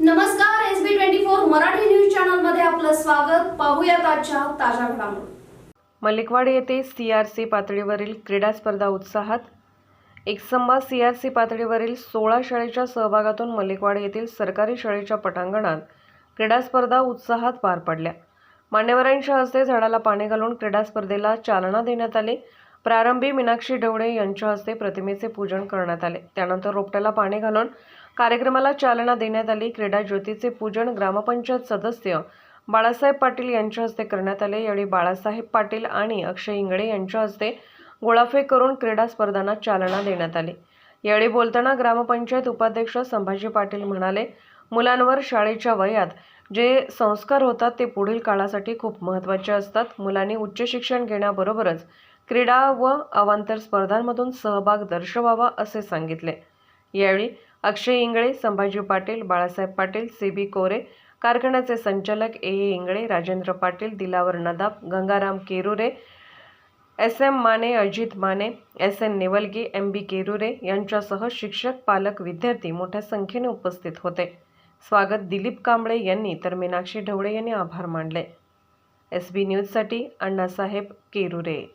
नमस्कार S B twenty four Marathi news चॅनलमध्ये आपलं स्वागत. पाहूयात आजच्या ताज्या घडामोडी. मलिकवाडी येथे सी आर सी पातळीवरील क्रीडा स्पर्धा उत्साहात. एकसंबा सी आर सी पातळीवरील सोळा शाळेच्या सहभागातून मलिकवाडी येथील सरकारी शाळेच्या पटांगणात क्रीडा स्पर्धा उत्साहात पार पडल्या. मान्यवरांच्या हस्ते झाडाला पाणी घालून क्रीडा स्पर्धेला चालना देण्यात आली. प्रारंभी मीनाक्षी ढवळे यांच्या हस्ते प्रतिमेचे पूजन करण्यात आले. त्यानंतर रोपट्याला पाणी घालून कार्यक्रमाला चालना देण्यात आली. क्रीडा ज्योतीचे पूजन ग्रामपंचायत सदस्य बाळासाहेब पाटील यांच्या हस्ते करण्यात आले. यावेळी बाळासाहेब पाटील आणि अक्षय इंगळे यांच्या हस्ते गोळाफेक करून क्रीडा स्पर्धांना चालना देण्यात आली. यावेळी बोलताना ग्रामपंचायत उपाध्यक्ष संभाजी पाटील म्हणाले मुलांवर शाळेच्या वयात जे संस्कार होतात ते पुढील काळासाठी खूप महत्त्वाचे असतात. मुलांनी उच्च शिक्षण घेण्याबरोबरच क्रीडा व अवांतर स्पर्धांमधून सहभाग दर्शवावा असे सांगितले. यावेळी अक्षय इंगळे संभाजी पाटील बाळासाहेब पाटील सी बी कोरे कारखान्याचे संचालक A. A. Ingale Rajendra Patil Dilawar Nadab Gangaram Kerure S. M. Mane Ajit Mane S. N. Nevalgi M. B. Kerure यांच्यासह शिक्षक पालक विद्यार्थी मोठ्या संख्येने उपस्थित होते. स्वागत दिलीप कांबळे यांनी तर मीनाक्षी ढवळे यांनी आभार मानले. एस बी न्यूजसाठी अण्णासाहेब केरुरे.